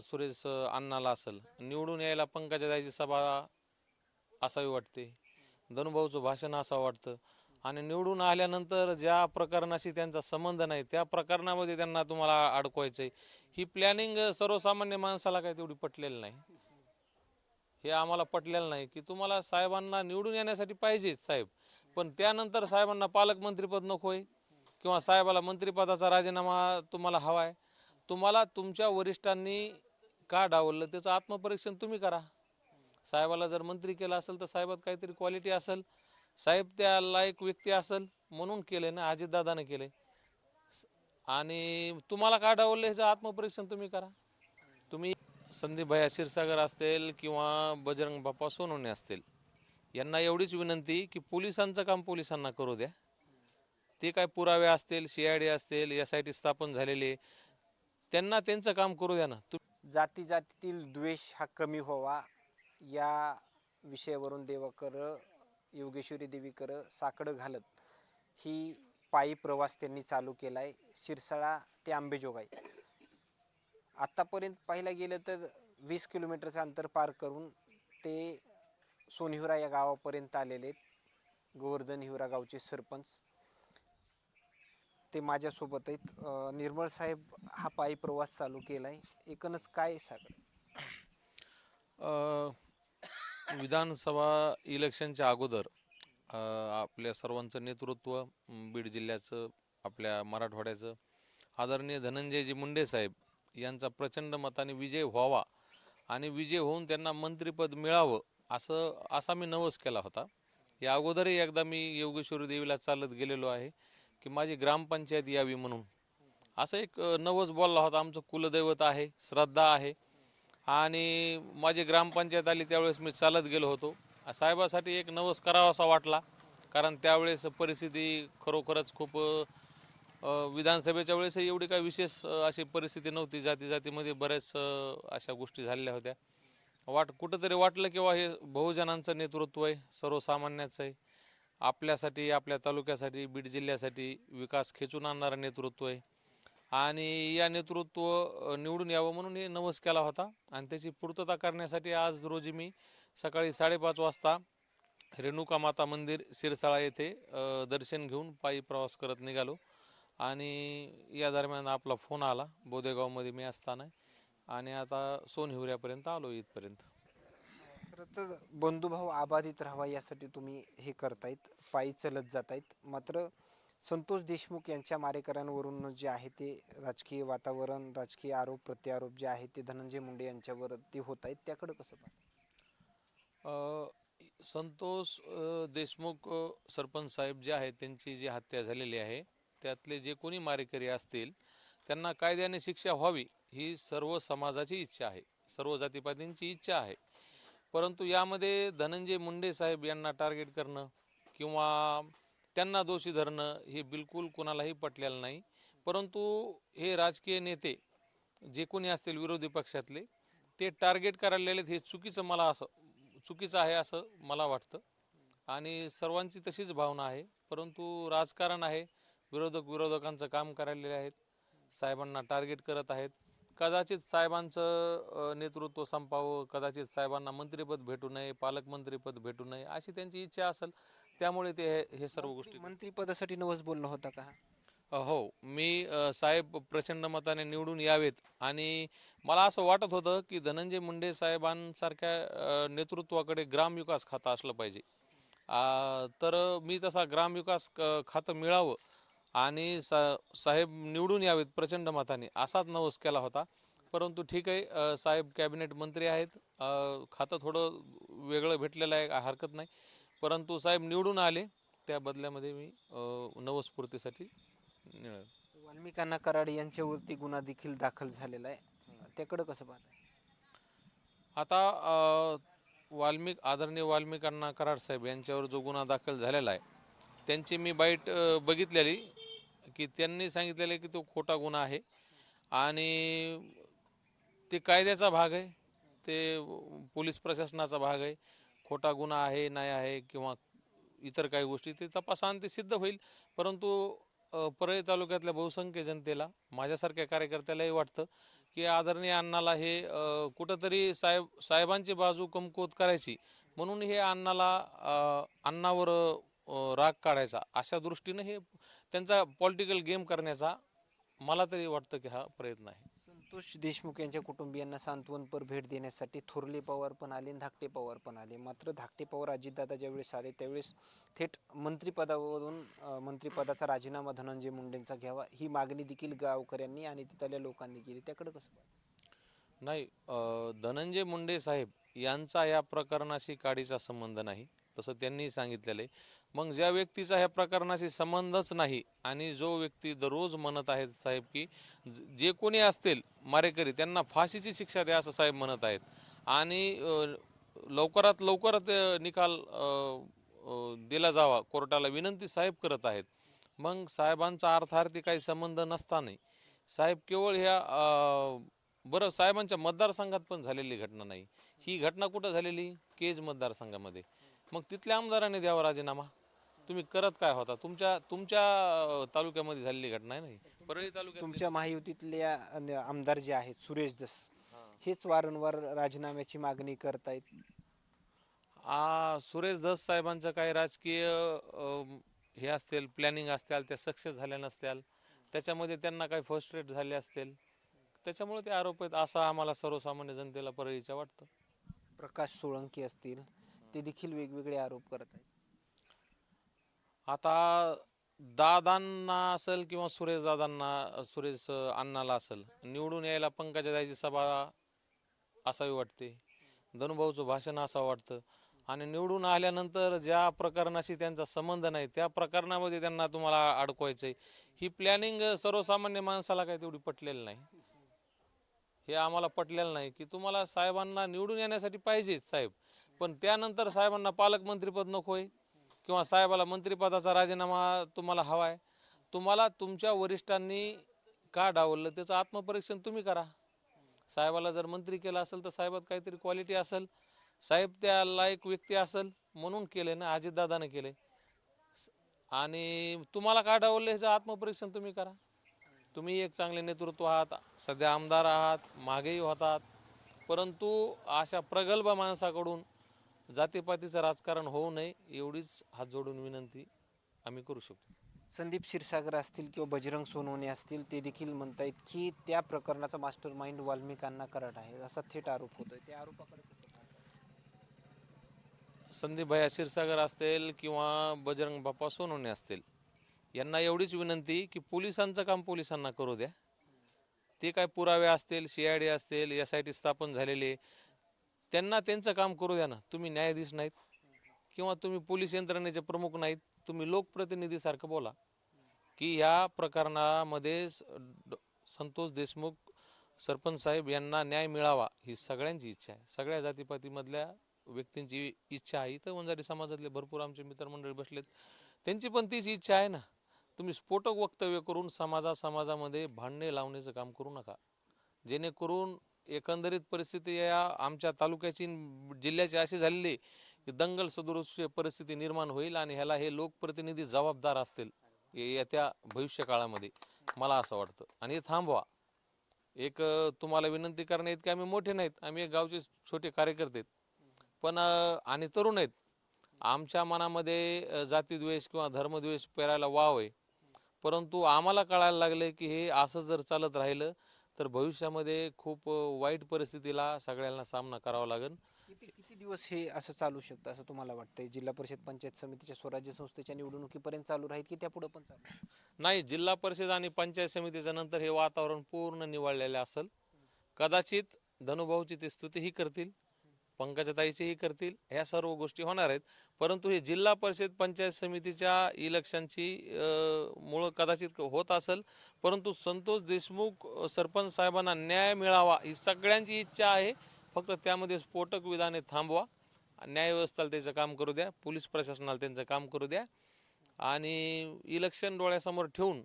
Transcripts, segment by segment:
सुरेश अण्णाला असेल. निवडून यायला पंकजा जायची सभा असावी वाटते. धनुभाऊचं भाषण असावं वाटतं. आणि निवडून आल्यानंतर ज्या प्रकरणाशी त्यांचा संबंध नाही त्या प्रकरणामध्ये त्यांना तुम्हाला अडकवायचं आहे ही प्लॅनिंग सर्वसामान्य माणसाला काय तेवढी पटलेली नाही. हे आम्हाला पटलेलं नाही की तुम्हाला साहेबांना निवडून येण्यासाठी पाहिजे साहेब. पण त्यानंतर साहेबांना पालकमंत्रीपद नको आहे किंवा साहेबाला मंत्रिपदाचा राजीनामा तुम्हाला हवा आहे तुम्हाला तुमच्या वरिष्ठांनी का डावललं? त्याचं आत्मपरीक्षण तुम्ही करा. साहेबाला जर मंत्री केलं असेल तर साहेबात काहीतरी क्वालिटी असेल. साहेब त्या लायक व्यक्ती असेल म्हणून केले ना अजितदादाने केले आणि तुम्हाला का डावललं ह्याचं आत्मपरीक्षण तुम्ही करा. तुम्ही संदीप भैया क्षीरसागर असतील किंवा बजरंग बाप्पा सोनवणे असतील यांना एवढीच विनंती की पोलिसांचं काम पोलिसांना करू द्या. ते काय पुरावे असतील सी आय डी असतील एस आय टी स्थापन झालेले त्यांना त्यांचं काम करू द्या ना. तु जाती जातीतील द्वेष हा कमी व्हावा या विषयावरून देवाकर योगेश्वरी देवीकर साकडं घालत ही पायी प्रवास त्यांनी चालू केला आहे शिरसाळा ते आंबेजोगाई. आत्तापर्यंत पाहिलं गेलं तर वीस किलोमीटरचं अंतर पार करून ते सोनिहुरा या गावापर्यंत आलेले आहेत. गोवर्धन हिवरा गावचे सरपंच. ते माझ्यासोबत आहेत अं, निर्मळ साहेब हा पायी प्रवास चालू केला आहे एकूणच काय सागर? अ, विधानसभा इलेक्शनच्या अगोदर अ, आपल्या सर्वांचं नेतृत्व म, बीड जिल्ह्याचं आपल्या मराठवाड्याचं आदरणीय धनंजयजी मुंडे साहेब यांचा प्रचंड मताने विजय व्हावा आणि विजय होऊन त्यांना मंत्रिपद मिळावं असं असा मी नवस केला होता. या अगोदरही एकदा मी योगेश्वरी देवीला चालत गेलेलो आहे. की माझी ग्रामपंचायत यावी म्हणून. असं एक नवस बोलला होता आमचं कुलदैवत आहे श्रद्धा आहे. आणि माझी ग्रामपंचायत आली त्यावेळेस मी चालत गेलो होतो. साहेबासाठी एक नवस करावासा वाटला कारण त्यावेळेस परिस्थिती खरोखरच खूप विधानसभेच्या वेळेस एवढी काय विशेष अशी परिस्थिती नव्हती. जाती जातीमध्ये बऱ्याच अशा गोष्टी झालेल्या होत्या. वाट कुठंतरी वाटलं किंवा हे बहुजनांचं नेतृत्व आहे सर्वसामान्याचं आहे. आपल्यासाठी आपल्या तालुक्यासाठी बीड जिल्ह्यासाठी विकास खेचून आणणारं नेतृत्व आहे. आणि या नेतृत्व निवडून यावं म्हणून हे नवस केला होता. आणि त्याची पूर्तता करण्यासाठी आज रोजी मी सकाळी साडेपाच वाजता रेणुका माता मंदिर सिरसाळा येथे दर्शन घेऊन पायी प्रवास करत निघालो. आणि या दरम्यान आपला फोन आला. बोदेगावमध्ये मी असताना. आणि आता सोनहिवऱ्यापर्यंत आलो इथपर्यंत. खरं तर बंधुभाव आबाधित राहावा यासाठी तुम्ही हे करतायत. पायी चलत जातायत. मात्र संतोष देशमुख यांच्या मारेकऱ्यांवरून जे आहे ते राजकीय वातावरण राजकीय आरोप प्रत्यारोप जे आहे ते धनंजय मुंडे यांच्यावर ते होत आहेत त्याकडं कसं पाहत संतोष देशमुख सरपंच साहेब जे आहेत त्यांची जी हत्या झालेली आहे त्यातले जे कोणी मारेकरी असतील त्यांना कायद्याने शिक्षा व्हावी ही सर्व समाजाची इच्छा आहे. सर्व जातीपातींची इच्छा आहे. परंतु यामध्ये धनंजय मुंडे साहेब यांना टार्गेट करणं किंवा त्यांना दोषी धरणं हे बिलकुल कुणालाही पटलेलं नाही. परंतु हे राजकीय नेते जे कोणी असतील विरोधी पक्षातले ते टार्गेट करायला हे चुकीचं मला असं चुकीचं आहे असं मला वाटतं. आणि सर्वांची तशीच भावना आहे. परंतु राजकारण आहे. विरोधक विरोधकांचं काम करायलेले आहेत साहेबांना टार्गेट करत आहेत. कदाचित साहेबांचं नेतृत्व संपावं कदाचित साहेबांना मंत्रिपद भेटू नये पालकमंत्रीपद भेटू नये अशी त्यांची इच्छा असेल त्यामुळे ते हे- हे सर्व गोष्टी मंत्रिपदासाठी नवस बोलणं होता का? हो. मी अ, साहेब प्रचंड मताने निवडून यावेत आणि मला असं वाटत होतं की धनंजय मुंडे साहेबांसारख्या अ, नेतृत्वाकडे ग्रामविकास खातं असलं पाहिजे. आ, तर मी तसा ग्रामविकास क- खातं मिळावं. आणि सा साहेब निवडून यावेत प्रचंड मताने असाच नवस केला होता. परंतु ठीक आहे साहेब कॅबिनेट मंत्री आहेत. खातं थोडं वेगळं भेटलेलं आहे हरकत नाही. परंतु साहेब निवडून आले त्या बदल्यामध्ये मी नवस्फूर्तीसाठी. वाल्मिकांना कराड यांच्यावरती गुन्हा देखील दाखल झालेला आहे. त्याकडं कसं पाहताय? आता वाल्मिक आदरणीय वाल्मिकांना कराड साहेब यांच्यावर जो गुन्हा दाखल झालेला आहे त्यांची मी बाईट बघितलेली की त्यांनी सांगितलेलं की तो खोटा गुन्हा आहे. आणि ते कायद्याचा भाग आहे. ते पोलीस प्रशासनाचा भाग आहे. खोटा गुन्हा आहे नाही आहे किंवा इतर काही गोष्टी ते तपासाने ते सिद्ध होईल. परंतु परळी तालुक्यातल्या बहुसंख्य जनतेला माझ्यासारख्या कार्यकर्त्यालाही वाटतं की आदरणीय अण्णाला हे कुठंतरी साहेब साहेबांची बाजू कमकुवत करायची. म्हणून हे अण्णाला अण्णावर राग काढायचा. अशा दृष्टीनं हे त्यांचा पॉलिटिकल गेम करण्याचा मला तरी वाटतं की हा प्रयत्न आहे. संतोष देशमुख यांच्या कुटुंबियांना सांत्वनपर भेट देण्यासाठी थोरले पवार पण आले आणि धाकटे पवार पण आले. मात्र धाकटे पवार अजितदादा ज्यावेळेस आले त्यावेळेस थेट मंत्रिपदावरून मंत्रिपदाचा राजीनामा धनंजय मुंडेंचा घ्यावा ही मागणी देखील गावकऱ्यांनी आणि तिथल्या लोकांनी केली. त्याकडे कसं? नाही धनंजय मुंडे साहेब यांचा या प्रकरणाशी काडीचा संबंध नाही. तसं त्यांनी सांगितलेलं आहे. मग ज्या व्यक्तीचा ह्या प्रकरणाशी संबंधच नाही आणि जो व्यक्ती दररोज म्हणत आहेत साहेब की ज- जे कोणी असतील मारेकरी त्यांना फाशीची शिक्षा द्या असं साहेब म्हणत आहेत. आणि लवकरात लवकर निकाल दिला जावा कोर्टाला विनंती साहेब करत आहेत. मग साहेबांचा अर्थार्थी काही संबंध नसताना साहेब केवळ ह्या बरं साहेबांच्या मतदारसंघात पण झालेली घटना नाही. ही घटना कुठं झालेली? केज मतदारसंघामध्ये. मग तिथल्या आमदाराने द्यावा राजीनामा. तुम्ही करत काय होता? तुमच्या तुमच्या तालुक्यामध्ये झालेली घटना आहे नाही परळी तालुक्यात तुमच्या महायुतीतल्या अन- आमदार जे आहेत सुरेश दस हेच वारंवार राजीनाम्याची मागणी करतायत. आ, सुरेश धस साहेबांचं काही राजकीय अम, हे असतील प्लॅनिंग असतील त्या सक्सेस झाल्या नसतील. त्याच्यामध्ये त्यांना काही फर्स्ट रेट झाले असतील. त्याच्यामुळे ते आरोप आहेत असं आम्हाला सर्वसामान्य जनतेला परळीच्या वाटतं. प्रकाश सोळंकी असतील ते देखील वेगवेगळे आरोप करत आहेत आता दादांना असेल किंवा सुरेश दादांना सुरेश अण्णाला असेल निवडून यायला पंकजा पंकजाताईची सभा असावी वाटते. धनुभाऊचं भाषण असावं वाटतं. आणि निवडून आल्यानंतर ज्या प्रकरणाशी त्यांचा संबंध नाही त्या प्रकरणामध्ये त्यांना तुम्हाला अडकवायचं आहे ही प्लॅनिंग सर्वसामान्य माणसाला काही तेवढी पटलेली नाही. हे आम्हाला पटलेलं नाही की तुम्हाला साहेबांना निवडून येण्यासाठी पाहिजेच साहेब. पण त्यानंतर साहेबांना पालकमंत्रीपद नको आहे. किंवा साहेबाला मंत्रिपदाचा राजीनामा तुम्हाला हवा आहे तुम्हाला तुमच्या वरिष्ठांनी का डावललं त्याचं आत्मपरीक्षण तुम्ही करा. साहेबाला जर मंत्री केलं असेल तर साहेबात काहीतरी क्वालिटी असेल. साहेब त्या लायक व्यक्ती असेल म्हणून केले ना अजितदादाने केले. आणि तुम्हाला का डावललं ह्याचं आत्मपरीक्षण तुम्ही करा. तुम्ही एक चांगले नेतृत्व आहात सध्या आमदार आहात मागेही होतात. परंतु अशा प्रगल्भ माणसाकडून जातीपातीचं राजकारण होऊ नये एवढीच हात जोडून विनंती आम्ही करू शकतो. संदीप क्षीरसागर असतील किंवा बजरंग सोनवणे असतील ते देखील म्हणतायत की त्या प्रकरणाचा मास्टर माइंड वाल्मिकांना कराट आहे असा थेट आरोप होतोय. त्या आरोपाकडे? संदीप भैया क्षीरसागर असतील किंवा बजरंग बाप्पा सोनवणे असतील यांना एवढीच विनंती की पोलिसांचं काम पोलिसांना करू द्या. ते काय पुरावे असतील सी आय डी असतील एस आय टी स्थापन झालेले त्यांना त्यांचं काम करू द्या ना. तुम्ही न्यायाधीश नाहीत किंवा तुम्ही पोलीस यंत्रणेचे प्रमुख नाहीत. तुम्ही लोकप्रतिनिधीसारखं बोला की ह्या प्रकरणामध्ये स- ड- संतोष देशमुख सरपंच साहेब यांना न्याय मिळावा ही सगळ्यांची इच्छा आहे. सगळ्या जातीपातीमधल्या व्यक्तींची इच्छा आहे. इथं वंजारी समाजातले भरपूर आमचे मित्रमंडळी बसलेत. त्यांची पण तीच इच्छा आहे ना. तुम्ही स्फोटक वक्तव्य करून समाजा समाजामध्ये भांडणे लावण्याचं काम करू नका. जेणेकरून एकंदरीत परिस्थिती या आमच्या तालुक्याची जिल्ह्याची अशी झालेली की दंगल सदृश परिस्थिती निर्माण होईल आणि ह्याला हे लोकप्रतिनिधी जबाबदार असतील येत्या भविष्य काळामध्ये मला असं वाटतं. आणि हे थांबवा. एक तुम्हाला विनंती करण्या इतके आम्ही मोठे नाहीत आम्ही एक गावचे छोटे कार्यकर्ते आहेत. पण आणि तरुण आहेत. आमच्या मनामध्ये जातीद्वेष किंवा धर्मद्वेष पेरायला वाव आहे. परंतु आम्हाला कळायला लागले की हे असं जर चालत राहिलं तर भविष्यामध्ये खूप वाईट परिस्थितीला सगळ्यांना सामना करावा लागेल. किती किती दिवस हे असं चालू शकतं असं तुम्हाला वाटतंय? जिल्हा परिषद पंचायत समितीच्या स्वराज्य संस्थेच्या निवडणुकीपर्यंत चालू राहील की त्यापुढे पण चालू? नाही जिल्हा परिषद आणि पंचायत समितीच्या नंतर हे वातावरण पूर्ण निवळलेले असेल. कदाचित धनुभाऊची ते स्तुतीही करतील. पंकजाताईचीही करतील ह्या सर्व गोष्टी होणार आहेत. परंतु हे जिल्हा परिषद पंचायत समितीच्या इलेक्शनची मुळं कदाचित होत असेल. परंतु संतोष देशमुख सरपंच साहेबांना न्याय मिळावा ही सगळ्यांची इच्छा आहे. फक्त त्यामध्ये स्फोटक विधाने थांबवा. न्यायव्यवस्थेला त्याचं काम करू द्या. पोलीस प्रशासनाला त्यांचं काम करू द्या. आणि इलेक्शन डोळ्यासमोर ठेवून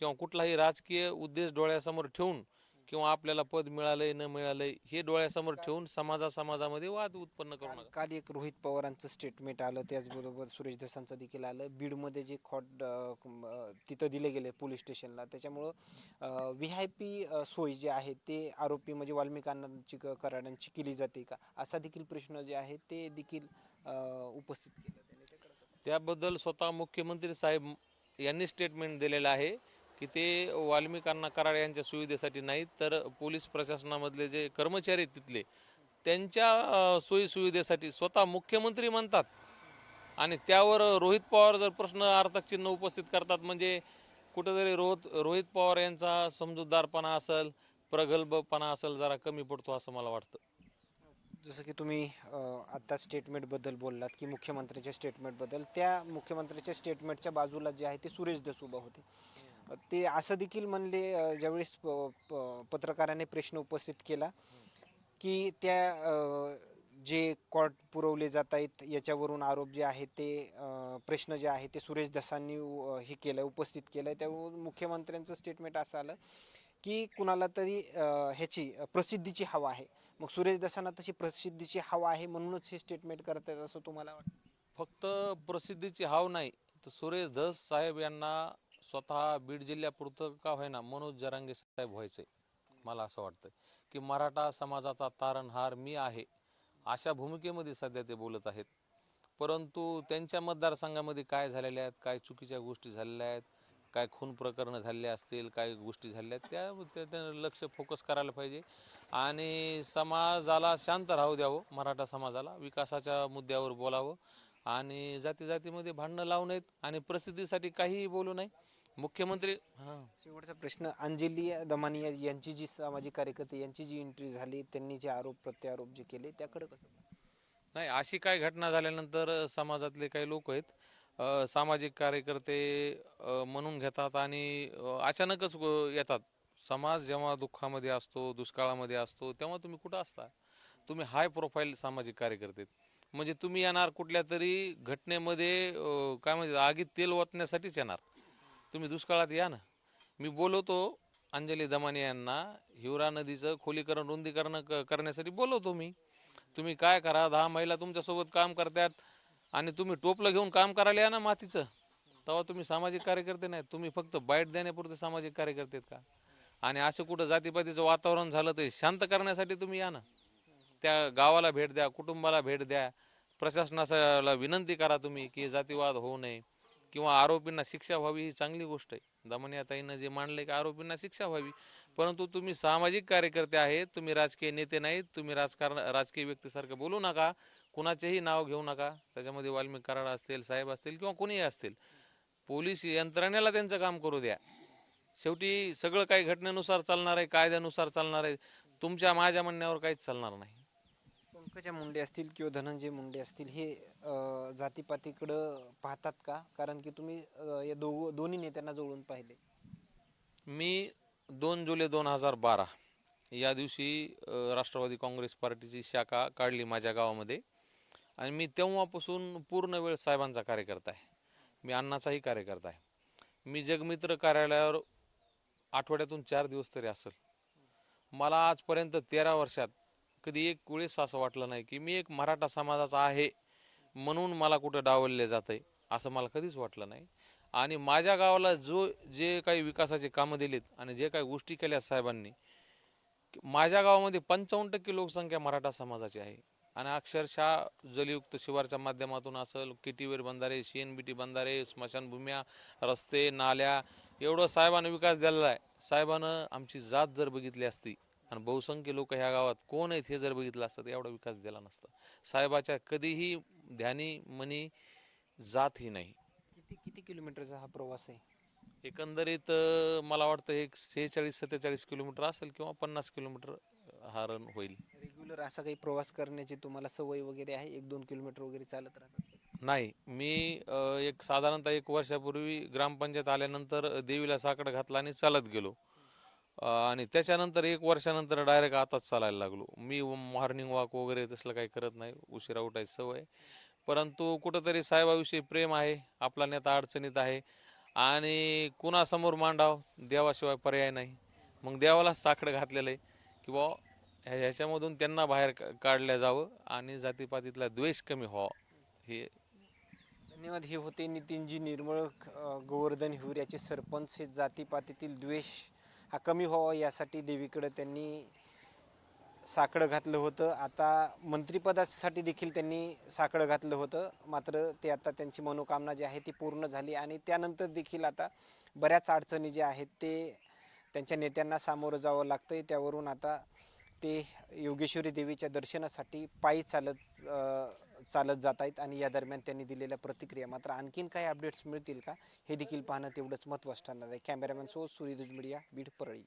किंवा कुठलाही राजकीय उद्देश डोळ्यासमोर ठेवून किंवा आपल्याला पद मिळालंय न मिळालंय हे डोळ्यासमोर ठेवून समाजा समाजामध्ये वाद उत्पन्न करू काल नका. काल एक रोहित पवारांचं स्टेटमेंट आलं त्याचबरोबर सुरेश दसांचं देखील आलं. बीडमध्ये जे खॉट अं, तिथं दिले गेले पोलीस स्टेशनला. त्याच्यामुळं व्ही आय पी सोय जे आहे ते आरोपी म्हणजे वाल्मिकांची क- कराडांची केली जाते का? असा देखील प्रश्न जे आहे ते देखील अं, उपस्थित केला. त्यांनी? त्याबद्दल स्वतः मुख्यमंत्री साहेब यांनी स्टेटमेंट दिलेलं आहे. की ते वाल्मिकांना कराड यांच्या सुविधेसाठी नाहीत तर पोलीस प्रशासनामधले जे कर्मचारी आहेत तिथले त्यांच्या सोयीसुविधेसाठी स्वतः मुख्यमंत्री म्हणतात. आणि त्यावर रोहित पवार जर प्रश्न अर्थक चिन्ह उपस्थित करतात म्हणजे कुठेतरी रोहित रोहित पवार यांचा समजूतदारपणा असेल प्रगल्भपणा असेल जरा कमी पडतो असं मला वाटतं. जसं की तुम्ही आत्ता स्टेटमेंटबद्दल बोललात की मुख्यमंत्र्यांच्या स्टेटमेंटबद्दल त्या मुख्यमंत्र्यांच्या स्टेटमेंटच्या बाजूला जे आहे ते सुरेश दस होते. ते असं देखील म्हणले ज्यावेळेस प- प- पत्रकाराने प्रश्न उपस्थित केला की त्या जे कॉट पुरवले जात आहेत याच्यावरून आरोप जे आहे ते प्रश्न जे आहे ते सुरेश दसांनी हे केलं उपस्थित केलं. त्यावरून मुख्यमंत्र्यांचं स्टेटमेंट असं आलं की कुणाला तरी ह्याची प्रसिद्धीची हवा आहे. मग सुरेश दसांना तशी प्रसिद्धीची हवा आहे म्हणूनच हे स्टेटमेंट करत आहेत असं तुम्हाला वाटतं? फक्त प्रसिद्धीची हाव नाही. तर सुरेश धस साहेब यांना स्वतः बीड जिल्ह्यापुरतं का होईना मनोज जरांगे साहेब व्हायचे मला असं वाटतं की मराठा समाजाचा तारणहार मी आहे अशा भूमिकेमध्ये सध्या ते बोलत आहेत. परंतु त्यांच्या मतदारसंघामध्ये काय झालेल्या आहेत काय चुकीच्या गोष्टी झालेल्या आहेत काय खून प्रकरणं झालेले असतील काय गोष्टी झालेल्या आहेत त्या त्यानं लक्ष फोकस करायला पाहिजे. आणि समाजाला शांत राहू द्यावं मराठा समाजाला विकासाच्या मुद्द्यावर बोलावं. आणि जाती जातीमध्ये भांडणं लावू नयेत आणि प्रसिद्धीसाठी काहीही बोलू नये. मुख्यमंत्री हां. शेवटचा प्रश्न अंजली दमानिया यांची जी सामाजिक कार्यकर्ते यांची जी एंट्री झाली त्यांनी जे आरोप प्रत्यारोप जे केले त्याकडे कसं नाही अशी काय घटना झाल्यानंतर समाजातले काही लोक आहेत अ, सामाजिक कार्यकर्ते अ, म्हणून घेतात आणि अ, अचानकच ग- येतात. समाज जेव्हा दुःखामध्ये असतो दुष्काळामध्ये असतो तेव्हा तुम्ही कुठं असता? तुम्ही हाय प्रोफाईल सामाजिक कार्यकर्ते आहेत. म्हणजे तुम्ही येणार कुठल्या तरी घटनेमध्ये अ, काय म्हणजे आगीत तेल ओतण्यासाठीच येणार. तुम्ही दुष्काळात या ना. मी बोलवतो अंजली दमाने यांना हिवरा नदीचं खोलीकरण रुंदीकरण क- करण्यासाठी बोलवतो मी. तुम्ही काय करा दहा महिला तुमच्यासोबत काम करतात आणि तुम्ही टोपलं घेऊन काम करायला या ना मातीचं. तेव्हा तुम्ही सामाजिक कार्यकर्ते नाहीत. तुम्ही फक्त बाईट देण्यापुरते सामाजिक कार्यकर्ते का? आणि असं कुठं जातीपातीचं वातावरण झालं ते शांत करण्यासाठी तुम्ही या ना. त्या गावाला भेट द्या कुटुंबाला भेट द्या. प्रशासनाला विनंती करा तुम्ही की जातीवाद होऊ नये. किंवा आरोपींना शिक्षा व्हावी ही चांगली गोष्ट आहे. दमनियाताईनं जे मांडले की आरोपींना शिक्षा व्हावी. परंतु तुम्ही सामाजिक कार्यकर्ते आहेत तुम्ही राजकीय नेते नाहीत तुम्ही राजकारण राजकीय व्यक्तीसारखं बोलू नका कुणाचेही नाव घेऊ नका त्याच्यामध्ये वाल्मिक कराड असतील साहेब असतील किंवा कोणीही असतील. पोलीस यंत्रणेला त्यांचं काम करू द्या. शेवटी सगळं काही घटनेनुसार चालणार आहे कायद्यानुसार चालणार आहे. तुमच्या माझ्या म्हणण्यावर काहीच चालणार नाही. पंकजा मुंडे असतील किंवा धनंजय मुंडे असतील हे जातीपातीकडं पाहतात का? कारण की तुम्ही या दोघ दोन्ही नेत्यांना जोडून पाहिले. मी दोन जुलै दोन हजार बारा या दिवशी अ, राष्ट्रवादी काँग्रेस पार्टीची शाखा काढली माझ्या गावामध्ये. आणि मी तेव्हापासून पूर्ण वेळ साहेबांचा कार्यकर्ता आहे. मी अण्णाचाही कार्यकर्ता आहे. मी जगमित्र कार्यालयावर आठवड्यातून चार दिवस तरी असेल. मला आजपर्यंत तेरा वर्षात कधी एक वेळेस असं वाटलं नाही की मी एक मराठा समाजाचा आहे म्हणून मला कुठं डावलले जात आहे असं मला कधीच वाटलं नाही. आणि माझ्या गावाला जो जे काही विकासाचे कामं दिलीत आणि जे काही गोष्टी केल्या साहेबांनी माझ्या गावामध्ये पंचावन्न टक्के लोकसंख्या मराठा समाजाची आहे. आणि अक्षरशः जलयुक्त शिवारच्या माध्यमातून असेल किटीवेर बंधारे सी एन बी टी बंधारे स्मशानभूम्या रस्ते नाल्या एवढं साहेबानं विकास दिलेला आहे. साहेबानं आमची जात जर बघितली असती आणि बहुसंख्य लोक ह्या गावात कोण आहेत हे जर बघितलं असतं तर एवढा विकास दिला नसता. साहेबाच्या कधीही ध्यानी मनी जात ही नाही. किती किती किलोमीटरचा हा प्रवास आहे? एकंदरीत अं, मला वाटतं एक सेहेचाळीस सत्तेचाळीस किलोमीटर असेल किंवा पन्नास किलोमीटर हा रन होईल. रेग्युलर असा काही प्रवास करण्याची तुम्हाला सवय वगैरे आहे? एक दोन किलोमीटर वगैरे चालत राहतात? नाही. मी अं, एक साधारणतः एक वर्षापूर्वी ग्रामपंचायत आल्यानंतर देवीला साकड घातला आणि चालत गेलो. आणि त्याच्यानंतर एक वर्षानंतर डायरेक्ट आताच चालायला लागलो. मी मॉर्निंग वॉक वगैरे तसलं काही करत नाही. उशिरा उठायची सवय. परंतु कुठंतरी साहेबाविषयी प्रेम आहे. आपला नेता अडचणीत आहे. आणि कुणासमोर मांडाव? देवाशिवाय पर्याय नाही. मग देवाला साखड घातलेलं आहे की बा ह्या- ह्याच्यामधून त्यांना बाहेर काढलं जावं आणि जातीपातीतला द्वेष कमी व्हावा. हे धन्यवाद. हे होते नितीनजी निर्मळ गोवर्धन हिवऱ्याचे सरपंच. हे जातीपातीतील द्वेष हा कमी व्हावा यासाठी देवीकडं त्यांनी साकडं घातलं होतं. आता मंत्रिपदासाठी देखील त्यांनी साकडं घातलं होतं. मात्र ते आता त्यांची मनोकामना जी आहे ती पूर्ण झाली आणि त्यानंतर देखील आता बऱ्याच अडचणी ज्या आहेत ते त्यांच्या नेत्यांना सामोरं जावं लागतंय. त्यावरून आता ते योगेश्वरी देवीच्या दर्शनासाठी पायी चालत चालत जात आहेत आणि या दरम्यान त्यांनी दिलेल्या प्रतिक्रिया मात्र आणखीन काही अपडेट्स मिळतील का हे देखील पाहणं तेवढंच महत्त्वाचं ठरणार आहे. कॅमेरामॅन सो सूर्यदुज मीडिया बीड परळी.